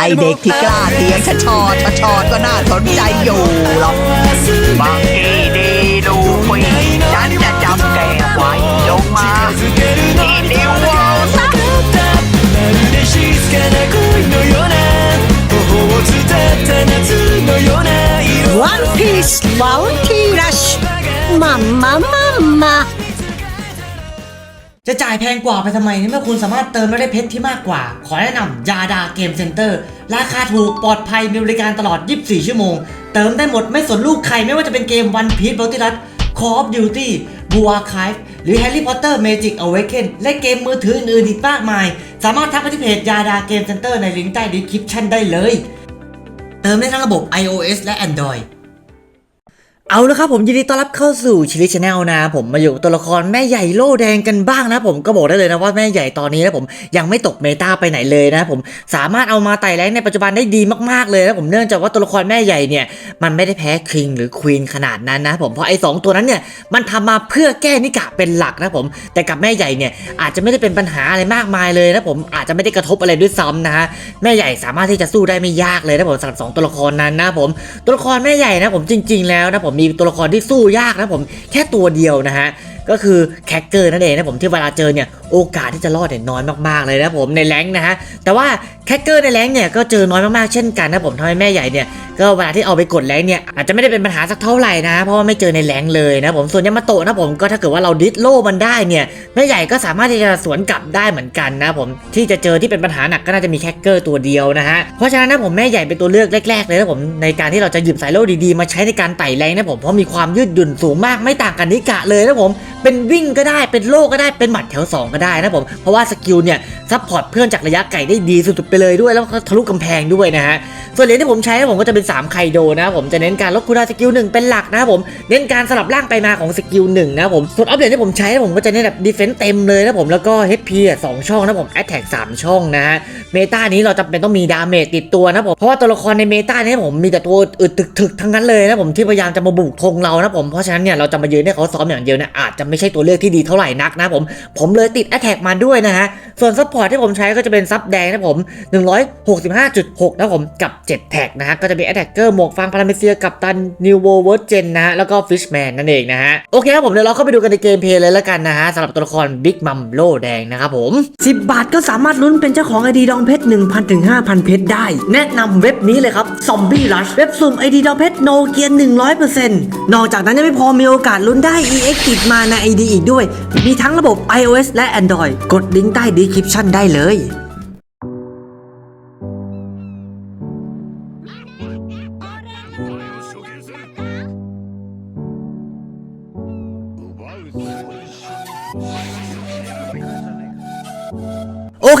ไอเด็กที่กล้าเตียงชะชอชะชอก็น่าสนใจอยู่หรอกบางทีดีดูคุยฉันจะจำแกไว้ลงมาที่นิ้วสักวันพีซวันพีรัชมัมมามัม จะจ่ายแพงกว่าไปทำไมเมื่อคุณสามารถเติมแล้วได้เพชรที่มากกว่า ขอแนะนำยาดาเกมเซ็นเตอร์ราคาถูกปลอดภัยมีบริการตลอด 24 ชั่วโมง เติมได้หมดไม่สนลูกใครไม่ว่าจะเป็นเกม One Piece Multi Rush Call of Duty Blue Archive หรือ Harry Potter Magic Awaken และเกมมือถืออื่นๆอีกมากมาย สามารถทักไปที่เพจยาดาเกมเซ็นเตอร์ในลิงก์ใต้ดีคริปชั่นได้เลย เติมได้ทั้งระบบ iOS และ Android เอาละครับผมยินดีต้อนรับเข้าสู่ชิลิชแนลนะผมมาอยู่ตัวละครแม่ใหญ่โล่แดงกันบ้างนะผมก็บอกได้เลยนะว่าแม่ใหญ่ตอนนี้นะผมยังไม่ตกเมตาไปไหนเลยนะผมสามารถเอามาไต่แรงในปัจจุบันได้ดีมากๆเลยนะผมเนื่องจากว่าตัวละครแม่ใหญ่เนี่ยมันไม่ได้แพ้คิงหรือควีนขนาดนั้นนะผมเพราะไอ้สองตัวนั้นเนี่ยมันทำมาเพื่อแก้นิกะเป็นหลักนะผมแต่กับแม่ใหญ่เนี่ยอาจจะไม่ได้เป็นปัญหาอะไรมากมายเลยนะผมอาจจะไม่ได้กระทบอะไรด้วยซ้ำนะฮะแม่ใหญ่สามารถที่จะสู้ได้ไม่ยากเลยนะผมสำหรับสองตัวละครนั้นนะผมตัวละครแม่ใหญ่นะผมจริง ๆ แล้วนะผมมีตัวละครที่สู้ยากนะผมแค่ตัวเดียวนะฮะ ก็คือแคคเกอร์นั่นเองนะผมที่เวลาเจอเนี่ยโอกาสที่จะรอดเนี่ยน้อยมากๆเลยนะผมในแรงนะฮะแต่ว่าแคคเกอร์ในแรงเนี่ยก็เจอน้อยมากๆเช่นกันนะผมทำให้แม่ใหญ่เนี่ยก็เวลาที่เอาไปกดแรงเนี่ยอาจจะไม่ได้เป็นปัญหาสักเท่าไหร่นะ เพราะว่าไม่เจอในแรงเลยนะผมส่วนยามาโตะนะผมก็ถ้าเกิดว่าเราดิสโลมันได้เนี่ยแม่ใหญ่ก็สามารถที่จะสวนกลับได้เหมือนกันนะผมที่จะเจอที่เป็นปัญหาหนักก็น่าจะมีแคคเกอร์ตัวเดียวนะฮะเพราะฉะนั้นนะผมแม่ใหญ่เป็นตัวเลือกแรกๆเลยนะผมในการที่เราจะหยิบสายโล่ดีๆ มาใช้ในการไต่แรงนะผมเพราะมีความยืดหยุ่นสูงมากไม่ต่างกันนิกะเลยนะผมเป็นวิ่งก็ได้เป็นโลก็ได้เป็นหมัดแถวสองก็ได้นะผมเพราะว่าสกิลเนี่ยซัพพอร์ตเพื่อนจากระยะไกลได้ดีสุดๆไปเลยด้วยแล้วก็ทะลุกำแพงด้วยนะฮะส่วนเหรียญที่ผมใช้ผมก็จะเป็น 3 ไคโดนะผมจะเน้นการลดคูลดาวสกิลหนึ่งเป็นหลักนะผมเน้นการสลับร่างไปมาของสกิลหนึ่งนะผมส่วนอัปเดตที่ผมใช้ผมก็จะเน้นแบบดีเฟนส์เต็มเลยนะผมแล้วก็ HP อะสองช่องนะผมแอตแทกสามช่องนะฮะเมตานี้เราจำเป็นต้องมีดาเมจติดตัวนะผมเพราะว่าตัวละครในเมตานี้ผมมีแต่ตัวอึดถึกๆทั้งนั้นเลยนะผมที่พยายามจะมาบุกธงเรานะผมเพราะฉะนั้นเนี่ยเราจะมายืนให้เขาซ้อมอย่างเดียวนะอาจจะไม่ใช่ตัวเลือกที่ดีเท่าไหร่นักนะผม ผมเลยติดแอตแทกมาด้วยนะฮะ ส่วนซัพพอร์ตที่ผมใช้ก็จะเป็นซับแดงนะผม 165.6 นะผมกับ 7 แท็กนะฮะ ก็จะมีแอตแทกเกอร์หมวกฟังพาราเมเซียกับตันนิวโวเวิร์เจนนะฮะ แล้วก็ฟิชแมนนั่นเองนะฮะ โอเคครับผมเดี๋ยวเราเข้าไปดูกันในเกมเพลย์เลยแล้วกันนะฮะสำหรับตัวละครบิ๊กมัมโลแดงนะครับผม10 บาทก็สามารถลุ้นเป็นเจ้าของไอดีดองเพชร1,000ถึง5,000 เพชรได้ แนะนำเว็บนี้เลยครับ Zombie Rush เว็บสุ่มไอดีดองเพชรโนเกีย100%นอกจากนั้นยังไม่พอมีโอกาสลุ้นได้ EX ติดมาในไอดีอีกด้วย มีทั้งระบบ iOS และ Android กดลิงก์ใต้ดีคริปชั่นได้เลย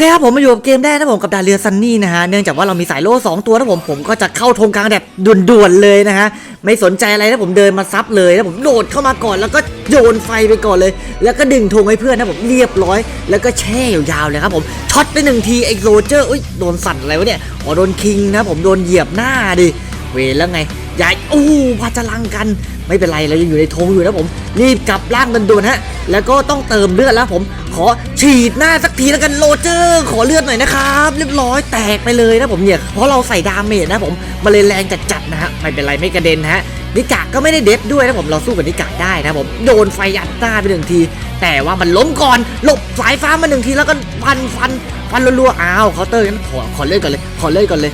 เคครับผมมาอยู่กับเกมแรกนะผมกับดาเรียซันนี่นะฮะเนื่องจากว่าเรามีสายโล่สองตัวนะผมผมก็จะเข้าธงกลางแบบด่วนๆเลยนะฮะไม่สนใจอะไรนะผมเดินมาซับเลยนะผมโดดเข้ามาก่อนแล้วก็โยนไฟไปก่อนเลย แล้วก็ดึงธงให้เพื่อนนะผมเรียบร้อย แล้วก็แช่ยาวๆเลยครับผมช็อตไปหนึ่งทีไอ้โรเจอร์อุ้ยโดนสั่นอะไรวะเนี่ยอ๋อโดนคิงนะผมโดนเหยียบหน้าดิเวรแล้วไงยายอู้พาจะลังกัน ไม่เป็นไรเรายังอยู่ในธงอยู่นะผม รีบกลับร่างกันด่วนฮะ แล้วก็ต้องเติมเลือดแล้วผม ขอฉีดหน้าสักทีแล้วกันโรเจอร์ ขอเลือดหน่อยนะครับ เรียบร้อยแตกไปเลยนะผมเนี่ย เพราะเราใส่ดาเมจนะผมมาเลยแรงจัดๆนะฮะ ไม่เป็นไรไม่กระเด็นฮะนิกะก็ไม่ได้เด็บด้วยนะผมเราสู้กับนิกะได้นะผมโดนไฟอัดหน้าไปหนึ่งที แต่ว่ามันล้มก่อนหลบสายฟ้ามาหนึ่งทีแล้วก็ฟันฟันฟันรัวๆอ้าวเคาน์เตอร์งั้นขอขอเลือดก่อนเลยขอเลือดก่อนเลย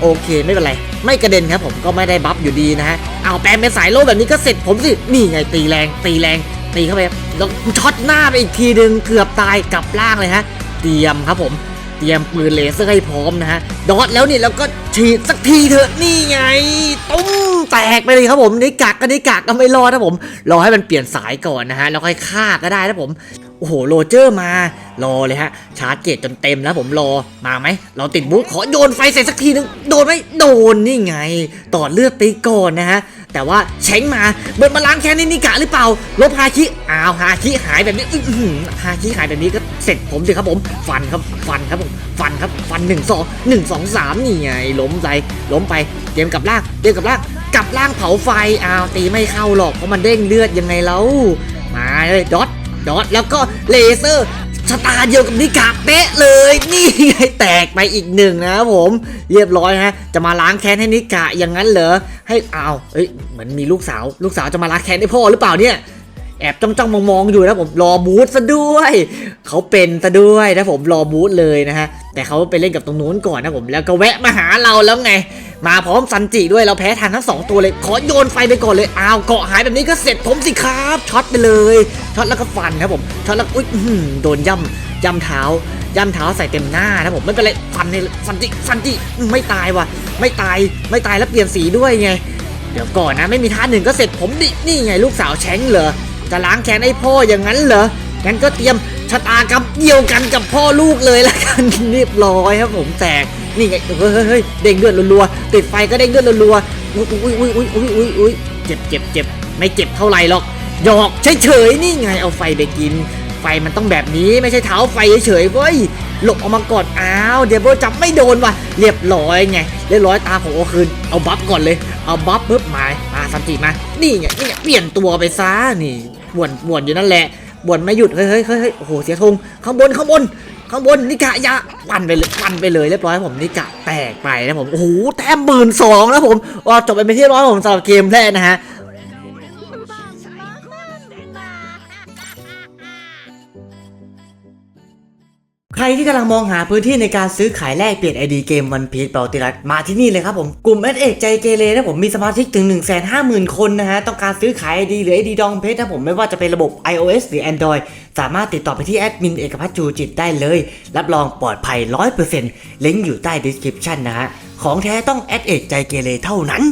โอเคไม่เป็นไร ไม่กระเด็นครับผมก็ไม่ได้บัฟอยู่ดีนะฮะเอาแปลงเป็นสายโล่แบบนี้ก็เสร็จผมสินี่ไงตีแรงตีแรงตีเข้าไปแล้วช็อตหน้าไปอีกทีหนึ่งเกือบตายกลับล่างเลยฮะเตรียมครับผมเตรียมปืนเลเซอร์ให้พร้อมนะฮะดอทแล้วนี่แล้วก็ฉีดสักทีเถอะนี่ไงตุ้มแตกไปเลยครับผมนี่กักก็นี่กักก็ไม่รอดนะผมรอให้มันเปลี่ยนสายก่อนนะฮะแล้วค่อยฆ่าก็ได้นะผม โอ้โหโรเจอร์มารอเลยฮะ ชาร์จเกตจนเต็มแล้วผมรอมาไหม เราติดบูธขอโยนไฟใส่สักทีนึง โดนไหมโดนนี่ไง ต่อเลือดไปก่อนนะฮะ แต่ว่าเช้งมาเบิร์ดมาล้างแค้นนี่นิกะหรือเปล่า ลบฮาคิอ้าวฮาคิหายแบบนี้ฮาคิหายแบบนี้ก็เสร็จผมสิครับผม ฟันครับฟันครับผมฟันครับฟันหนึ่งสองหนึ่งสองสามนี่ไงล้มไปล้มไปเตรียมกับล่างเตรียมกับล่างกับล่างเผาไฟอ้าวตีไม่เข้าหรอกเพราะมันเด้งเลือดยังไงแล้วมาเลยดอท ดอทแล้วก็เลเซอร์ชะตาเดียวกับนิกาเป๊ะเลย นี่ไงแตกไปอีกหนึ่งนะครับผมเรียบร้อยฮะ จะมาล้างแค้นให้นิกะอย่างนั้นเหรอให้อ้าวเอ้ยเหมือนมีลูกสาว ลูกสาวจะมาล้างแค้นให้พ่อหรือเปล่าเนี่ยแอบจ้องจ้องมองมองๆอยู่นะผมรอบูธซะด้วย เขาเป็นซะด้วยนะผมรอบูธเลยนะฮะแต่เขาไปเล่นกับตรงนู้นก่อนนะผมแล้วก็แวะมาหาเราแล้วไง มาพร้อมซันจิด้วยเราแพ้ทางทั้งสองตัวเลย ขอโยนไฟไปก่อนเลยอ้าวเกาะหายแบบนี้ก็เสร็จผมสิครับช็อตไปเลยช็อตแล้วก็ฟันครับผมช็อตแล้วอุ้ยโดนย่ำย่ำเท้าย่ำเท้าใส่เต็มหน้านะผมไม่เป็นไรฟันในซันจิซันจี้ไม่ตายว่ะ ไม่ตายไม่ตายแล้วเปลี่ยนสีด้วยไง เดี๋ยวก่อนนะไม่มีท่าหนึ่งก็เสร็จผมดินี่ไงลูกสาวแชงเหรอจะล้างแค้นให้พ่ออย่างนั้นเหรองั้นก็เตรียมชะตากรรมเดียวกันกับพ่อลูกเลยละกันเรียบร้อยครับผมแตก นี่ไงเฮ้ยเฮ้ยเฮ้ยเด้งเลือดรัวๆติดไฟก็เด้งเลือดรัวๆอุ้ยอุ้ยอุ้ยอุ้ยอุ้ยอุ้ยอุ้ยเจ็บเจ็บเจ็บไม่เจ็บเท่าไหร่หรอกหยอกเฉยๆนี่ไงเอาไฟไปกิน ไฟมันต้องแบบนี้ไม่ใช่เท้าไฟเฉยๆเว้ยหลบออกมาก่อนอ้าวเดี๋ยวโบจับไม่โดนว่ะเรียบร้อยไงเรียบร้อยตาของโอคืนเอาบัฟก่อนเลยเอาบัฟปุ๊บมามาสันติมานี่ไงนี่ไงเปลี่ยนตัวไปซะนี่บ่วนบ่วนอยู่นั่นแหละบ่วนไม่หยุดเฮ้ยเฮ้ยเฮ้ยเฮ้ยโอ้โหเสียธงข้างบนข้างบน ข้างบนนิกะยะปั่นไปเลยปั่นไปเลยเรียบร้อยผมนิกะแตกไปนะผมโอ้โหแต้มหมื่นสองนะผมว่าจบไปเป็นที่ร้อยผมสำหรับเกมแรกนะฮะ ใครที่กำลังมองหาพื้นที่ในการซื้อขายแลกเปลี่ยนไอดีเกมวันพี e เปาติรัสมาที่นี่เลยครับผมกลุ่มเอสเอกใจเกเรนะผมมีสมาชิกถึง 1 5 0 0 0 0 คนนะฮะต้องการซื้อขายไอดีหรือไอดีดองเพชรนะผมไม่ว่าจะเป็นระบบ iOS หรือ Android สามารถติดต่อไปที่แอดมินเอกพัฒจูจิตได้เลย รับรองปลอดภัย 100%ลิงก์อยู่ใต้ description นะฮะของแท้ต้องแอดเอกใจเกเรเท่านั้น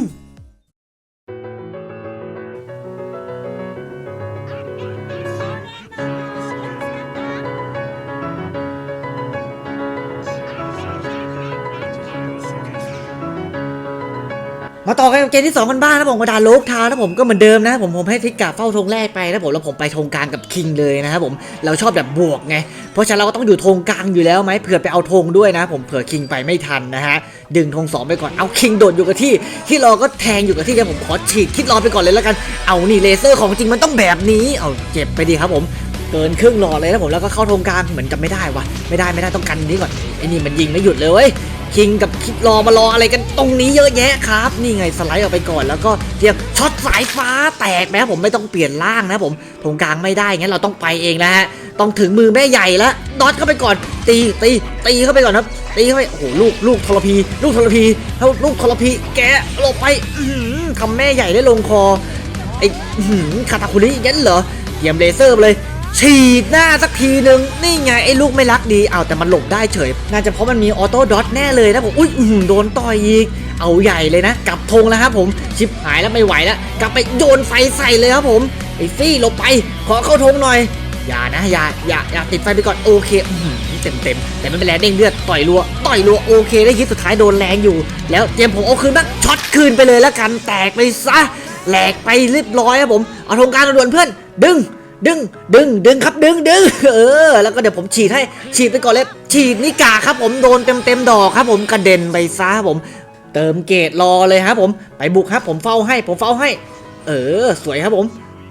มาต่อกันกับเกมที่2กันบ้างนะผมกระดาโลกทาวน์นะผมก็เหมือนเดิมนะผมผมให้ทิกกาเฝ้าธงแรกไปนะผมแล้วผมไปธงกลางกับคิงเลยนะครับผมเราชอบแบบบวกไงเพราะฉะนั้นเราก็ต้องอยู่ธงกลางอยู่แล้วไหมเผื่อไปเอาธงด้วยนะ ผมเผื่อคิงไปไม่ทันนะฮะดึงธงสองไปก่อนเอาคิงโดดอยู่กับที่ ที่รอก็แทงอยู่กับที่ครับผมขอฉีดคิดรอไปก่อนเลยแล้วกันเอานี่เลเซอร์ของจริงมันต้องแบบนี้เอาเจ็บไปดีครับผมเกินครึ่งหลอดเลยนะผมแล้วก็เข้าธงกลางเหมือนกับไม่ได้วะไม่ได้ไม่ได้ต้องกันนี้ก่อนไอ้นี่มันยิงไม่หยุดเลยเว้ยคิงกับคิดรอมารออะไรกัน ตรงนี้เยอะแยะครับ นี่ไงสไลด์ออกไปก่อนแล้วก็เรียกช็อตสายฟ้าแตกแม้ผมไม่ต้องเปลี่ยนร่างนะผมตรงกลางไม่ได้งั้นเราต้องไปเองนะฮะต้องถึงมือแม่ใหญ่แล้วดอทเข้าไปก่อน ตีตีตีเข้าไปก่อนครับ ตีเข้าไปโอ้โหลูกลูกทรพี ลูกทรพีแล้วลูกทรพี แกหลบไปอื้อหือทำแม่ใหญ่ได้ลงคอไอ้คาตาคุริยันเหรอเยี่ยมเลเซอร์เลย ฉีดหน้าสักทีหนึ่งนี่ไงไอ้ลูกไม่รักดีเอาแต่มันหลบได้เฉย น่าจะเพราะมันมีออโต้ดอทแน่เลยนะผมอุ้ยโดนต่อยอีก เอาใหญ่เลยนะ กลับธงแล้วครับผม ชิบหายแล้วไม่ไหวแล้ว กลับไปโยนไฟใส่เลยครับผม ไอ้ฟี่หลบไป ขอเข้าธงหน่อย อย่านะ อย่า อย่า อย่าติดไฟไปก่อน โอเคเต็มเต็มๆแต่ไม่เป็นไรเด้งเลือดต่อยรัว ต่อยรัวโอเคได้ยิดสุดท้ายโดนแรงอยู่ แล้วเตรียมผมเอาคืนบ้างช็อตคืนไปเลยแล้วกัน แตกไปซะ แหลกไปเรียบร้อยครับผม เอาธงการด่วนเพื่อน ดึง ดึงดึงดึงครับดึงดึงเออ แล้วก็เดี๋ยวผมฉีดให้ฉีดไปก่อนเลยฉีดนิกาครับ ผมโดนเต็มเต็มดอกครับ ผมกระเด็นไปซะครับผม เติมเกตรอเลยครับ ผมไปบุกครับ ผมเฝ้าให้ ผมเฝ้าให้ เออ สวยครับผม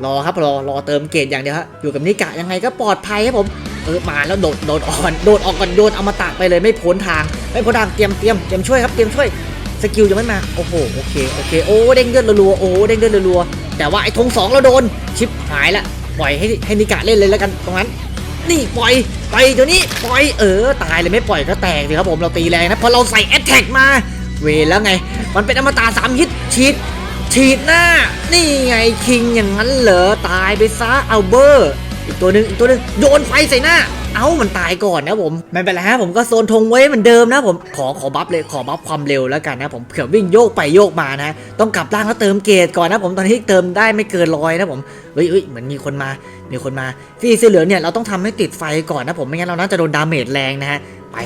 รอครับรอรอเติมเกตอย่างเดียวครับอยู่กับนิกะยังไงก็ปลอดภัยครับผมเออมาแล้วโดดโดดออกก่อนโดดออกก่อนโดนเอามาตากไปเลยไม่พ้นทาง ไม่พ้นทางเตรียมเตรียมเตรียมช่วยครับเตรียมช่วยสกิลยังไม่มาโอ้โหโอเคโอเคโอ้เด้งเลือดรัวโอ้เด้งเลือดรัวแต่ว่าไอ้ธงสองเราโดนชิปหายละ ปล่อยให้ให้นิกะเล่นเลยแล้วกันตรงนั้นนี่ปล่อยปล่อยเดี๋ยวนี้ปล่อยเออตายเลยไม่ปล่อยก็แตกสิครับผมเราตีแรงนะพอเราใส่แอตแทกมา เวแล้วไง มันเป็นอมตะสามฮิตฉีดฉีดหน้า นี่ไงคิงอย่างนั้นเหรอตายไปซะเอาเบอร์ อีกตัวหนึ่งอีกตัวหนึ่งโยนไฟใส่หน้า เอ้ามันตายก่อนนะผมไม่เป็นไรฮะผมก็โซนธงไว้เหมือนเดิมนะผมขอขอบัฟเลยขอบัฟความเร็วแล้วกันนะผมเผื่อวิ่งโยกไปโยกมานะต้องกลับร่างแล้วเติมเกรดก่อนนะผมตอนนี้เติมได้ไม่เกินร้อยนะผมเฮ้ยเฮ้ยเหมือนมีคนมามีคนมาที่สีเหลืองเนี่ยเราต้องทำให้ติดไฟก่อนนะผมไม่งั้นเราน่าจะโดนดาเมจแรงนะฮะไป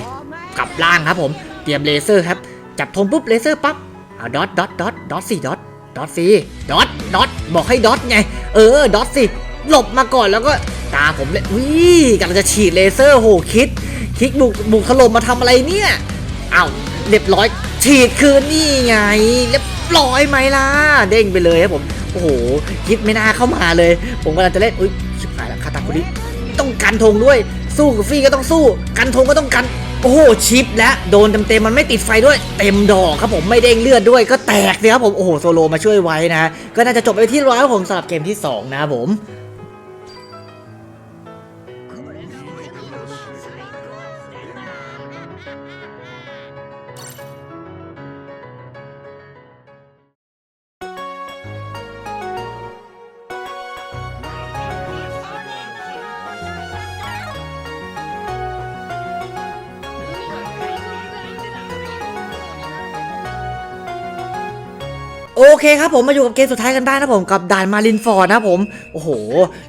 กลับร่างครับผมเตรียมเลเซอร์ครับจับธงปุ๊บเลเซอร์ปั๊บเอาดอทดอทดอทดอทสี่ดอทดอทสี่ดอทดอทบอกให้ดอทไงเออดอทสิ หลบมาก่อนแล้วก็ตาผมเลยอุ้ยกำลังจะฉีดเลเซอร์โหคิด คิกบุกบุกถล่มมาทำอะไรเนี่ยอ้าวเรียบร้อย ฉีดคืนนี่ไงเรียบร้อยไหมล่ะ เด้งไปเลยครับผม โอ้โห คิดไม่น่าเข้ามาเลย ผมกำลังจะเล่นอุ้ยชิบหายแล้วคาตาคุริต้องกันธงด้วย สู้กับฟี่ก็ต้องสู้ กันธงก็ต้องกัน โอ้โห ชิปและโดนเต็มๆมันไม่ติดไฟด้วย เต็มดอกครับผมไม่เด้งเลือดด้วย ก็แตกเลยครับผม โอ้โห โซโลมาช่วยไว้นะ ก็น่าจะจบไปที่ร้อยครับผมสำหรับเกมที่สองนะครับผม โอเคครับผมมาอยู่กับเกมสุดท้ายกันบ้างนะผมกับด่านมารินฟอร์ดนะผม โอ้โห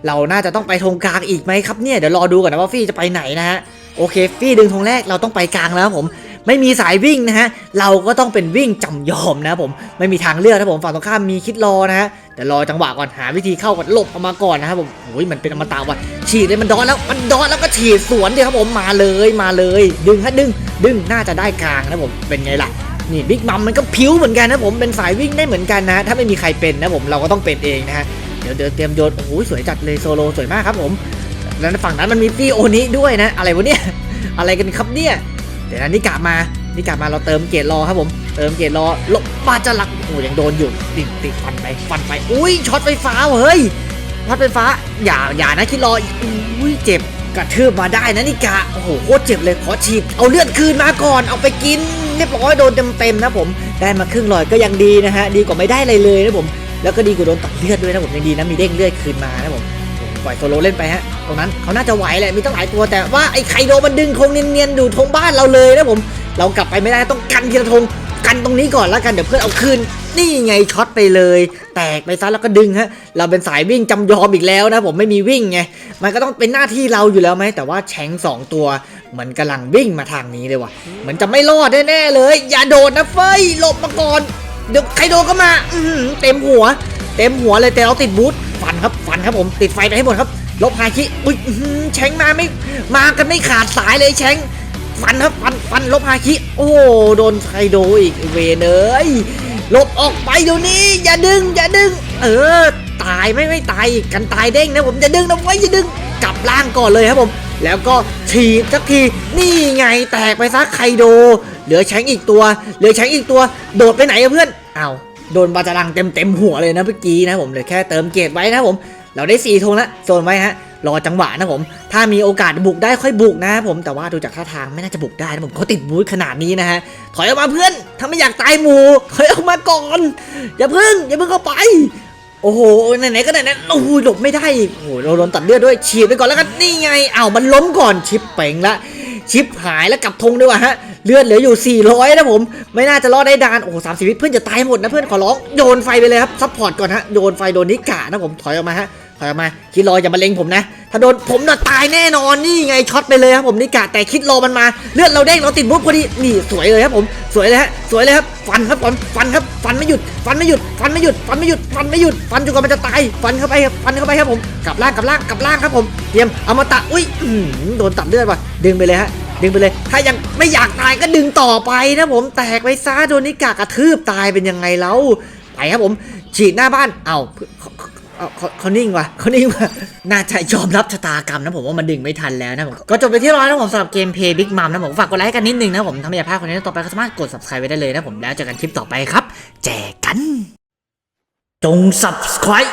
เราน่าจะต้องไปธงกลางอีกไหมครับเนี่ยเดี๋ยวรอดูก่อนนะว่าฟี่จะไปไหนนะฮะโอเค ฟี่ดึงธงแรกเราต้องไปกลางแล้วครับผมไม่มีสายวิ่งนะฮะ เราก็ต้องเป็นวิ่งจำยอมนะผม ไม่มีทางเลือกนะผม ฝั่งตรงข้ามมีคิดรอนะฮะ แต่รอจังหวะก่อน หาวิธีเข้าก่อนหลบออกมาก่อนนะครับผมโอ้ยมันเป็นอมตะว่ะ ฉีดเลยมันดอนแล้ว มันดอนแล้วก็ฉีดสวนเดียครับผม มาเลย มาเลย ดึงฮะดึง ดึง น่าจะได้กลางนะผม เป็นไงล่ะ นี่บิ๊กมัมมันก็ผิวเหมือนกันนะผมเป็นสายวิ่งได้เหมือนกันนะ ถ้าไม่มีใครเป็นนะผมเราก็ต้องเป็นเองนะฮะเดี๋ยวเดี๋ยวเตรียมโยนโอ้โหสวยจัดเลยโซโลสวยมากครับผมแล้วฝั่งนั้นมันมีฟีโอนี้ด้วยนะ อะไรวะเนี่ยอะไรกันครับเนี่ยเดี๋ยวนะนิกามานิกามาเราเติมเกียร์รอครับผม เติมเกียร์รอลบปาจะหลักโอ้ยังโดนอยู่ติดติดฟันไปฟันไปอุ้ยช็อตไฟฟ้าเฮ้ยช็อตไฟฟ้าอย่าอย่านะคิดรออุ้ยเจ็บ กระทืบมาได้นะนิกาโอ้โหโคตรเจ็บเลยขอฉีดเอาเลือดคืนมาก่อนเอาไปกินเรียบร้อยโดนเต็มๆนะผมได้มาครึ่งหลอดก็ยังดีนะฮะดีกว่าไม่ได้อะไรเลยนะผมแล้วก็ดีกว่าโดนตัดเลือดด้วยนะผมยังดีนะมีเด้งเลือดคืนมานะผมปล่อยโซโลเล่นไปฮะตรงนั้นเขาน่าจะไหวแหละมีตั้งหลายตัวแต่ว่าไอ้ไคโดมันดึงคงเนียนๆดูทงบ้านเราเลยนะผม เรากลับไปไม่ได้ต้องกันทีละธงกันตรงนี้ก่อนแล้วกันเดี๋ยวเพื่อนเอาคืน นี่ไงช็อตไปเลย แตกไปซะแล้วก็ดึงฮะ เราเป็นสายวิ่งจำยอมอีกแล้วนะผมไม่มีวิ่งไง มันก็ต้องเป็นหน้าที่เราอยู่แล้วไหม แต่ว่าแชงสองตัวเหมือนกำลังวิ่งมาทางนี้เลยว่ะเหมือนจะไม่รอดแน่ๆเลย อย่าโดดนะเฟยหลบมาก่อน เดี๋ยวใครโดนก็มา อืเต็มหัว เต็มหัวเลยแต่เราติดบูทฟันครับฟันครับผมติดไฟไปให้หมดครับ ลบฮาคิอุ้ยแชงมาไม่มากันไม่ขาดสายเลยแชงฟันครับฟันฟันลบฮาคิ โอ้โดนไคโดอีกเวเอ้ย หลบออกไปเดี๋ยวนี้ อย่าดึง อย่าดึง เออ ตายไม่ไม่ตายกันตายเด้งนะผมจะดึงนะไว้อย่าดึงกลับล่างก่อนเลยครับผม แล้วก็ฉีดสักทีนี่ไงแตกไปซักไคโด เหลือแชงอีกตัว เหลือแชงอีกตัว โดดไปไหนอะเพื่อนอ้าวโดนบาจารังเต็มเต็มหัวเลยนะเมื่อกี้นะผมเหลือแค่เติมเกรดไว้นะผม เราได้สี่ธงแล้วโซนไว้ฮะ รอจังหวะนะผม ถ้ามีโอกาสบุกได้ค่อยบุกนะครับผมแต่ว่าดูจากท่าทางไม่น่าจะบุกได้นะผมเขาติดบูธขนาดนี้นะฮะถอยออกมาเพื่อนถ้าไม่อยากตายหมูถอยออกมาก่อน อย่าเพิ่งอย่าเพิ่งเข้าไปโอ้โหไหนๆก็ไหนๆโอ้โหหลบไม่ได้อีกโอ้โหเราโดนตัดเลือดด้วยฉีดไปก่อนแล้วกันนี่ไงอ้าวมันล้มก่อนชิปเป่งละชิปหายแล้วกลับธงด้วยวะฮะเลือดเหลืออยู่ 400 นะผม ไม่น่าจะรอดได้ดาน โอ้โหสามสิบวิเพื่อนจะตายหมดนะเพื่อนขอร้อง โยนไฟไปเลยครับซัพพอร์ตก่อนฮะ โยนไฟโดนนิกะนะผมถอยออกมาฮะ ถอยออกมาคิดรออย่ามาเล็งผมนะ ถ้าโดนผมน่ะตายแน่นอนนี่ไงช็อตไปเลยครับผมนิกะแต่คิดรอมันมาเลือดเราเด้งเราติดบุ๊บพอดีนี่สวยเลยครับผมสวยเลยฮะสวยเลยครับฟันครับฟันฟันครับฟันไม่หยุดฟันไม่หยุดฟันไม่หยุดฟันไม่หยุดฟันไม่หยุดฟันจนกว่ามันจะตายฟันเข้าไปครับฟันเข้าไปครับผมกลับล่างกลับล่างกลับล่างครับผมเตรียมเอามาตะอุ้ยโดนตัดเลือดว่ะดึงไปเลยฮะดึงไปเลย ถ้ายังไม่อยากตายก็ดึงต่อไปนะผมแตกไปซะโดนนิกากระทืบตายเป็นยังไงแล้วไปครับผมฉีดหน้าบ้านเอ้า เขาเขานิ่งว่ะเขานิ่งว่ะน่าจะยอมรับชะตากรรมนะผมว่ามันดึงไม่ทันแล้วนะผมก็จบไปที่ร้อยนะผมสำหรับเกมเพย์บิ๊กมัมนะผมฝากกดไลค์กันนิดนึงนะผมทำให้ยาพลาดคนนี้ต่อไปก็สามารถกด subscribe ไว้ได้เลยนะผมแล้วเจอกันคลิปต่อไปครับ แจกกัน จง subscribe